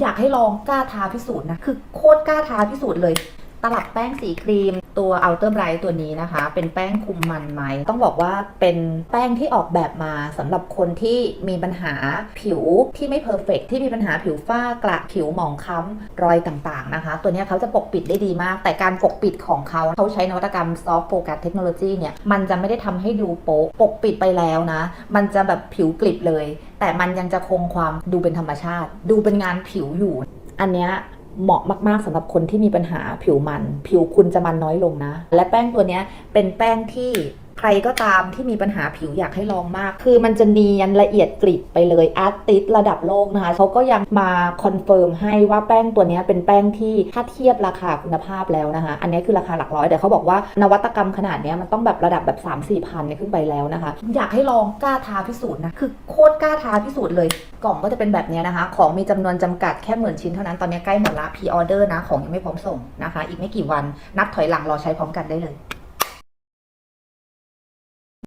อยากให้ลองกล้าทาพิสูจน์นะ คือโคตรกล้าทาพิสูจน์เลย ตลับแป้งสีครีมตัว Outer Bright ตัวนี้นะคะ เป็นแป้งคุมมันไหม ต้องบอกว่าเป็นแป้งที่ออกแบบมาสำหรับคนที่มีปัญหาผิวที่ไม่เพอร์เฟกที่มีปัญหาผิวฝ้ากระผิวหมองคล้ำรอยต่างๆนะคะ ตัวนี้เขาจะปกปิดได้ดีมาก แต่การปกปิดของเขาเขาใช้นวัตกรรม Soft Focus Technology เนี่ยมันจะไม่ได้ทำให้ดูโป๊ะปกปิดไปแล้วนะ มันจะแบบผิวกลิบเลย แต่มันยังจะคงความดูเป็นธรรมชาติ ดูเป็นงานผิวอยู่ อันเนี้ย เหมาะมากๆสำหรับคนที่มีปัญหาผิวมัน ผิวคุณจะมันน้อยลงนะ และแป้งตัวนี้เป็นแป้งที่ ใครก็ตามที่มีปัญหาผิวอยากให้ลองมาก คือมันจะเนียนละเอียดกริบไปเลยอาร์ติสระดับโลกนะคะเขาก็ยังมาคอนเฟิร์มให้ว่าแป้งตัวนี้เป็นแป้งที่ถ้าเทียบราคาคุณภาพแล้วนะคะ อันนี้คือราคาหลักร้อยแต่เขาบอกว่านวัตกรรมขนาดนี้มันต้องแบบระดับแบบ 3 4พันเนี่ยขึ้นไปแล้วนะคะ อยากให้ลองกล้าทาพิสูจน์นะคือโคตรกล้าทาพิสูจน์เลย กล่องก็จะเป็นแบบนี้นะคะ ของมีจำนวนจำกัดแค่หมื่นชิ้นเท่านั้นตอนนี้ใกล้หมดละพีออเดอร์นะของยังไม่พร้อมส่งนะคะ อีกไม่กี่วันนับถอยหลังรอใช้พร้อมกันได้เลย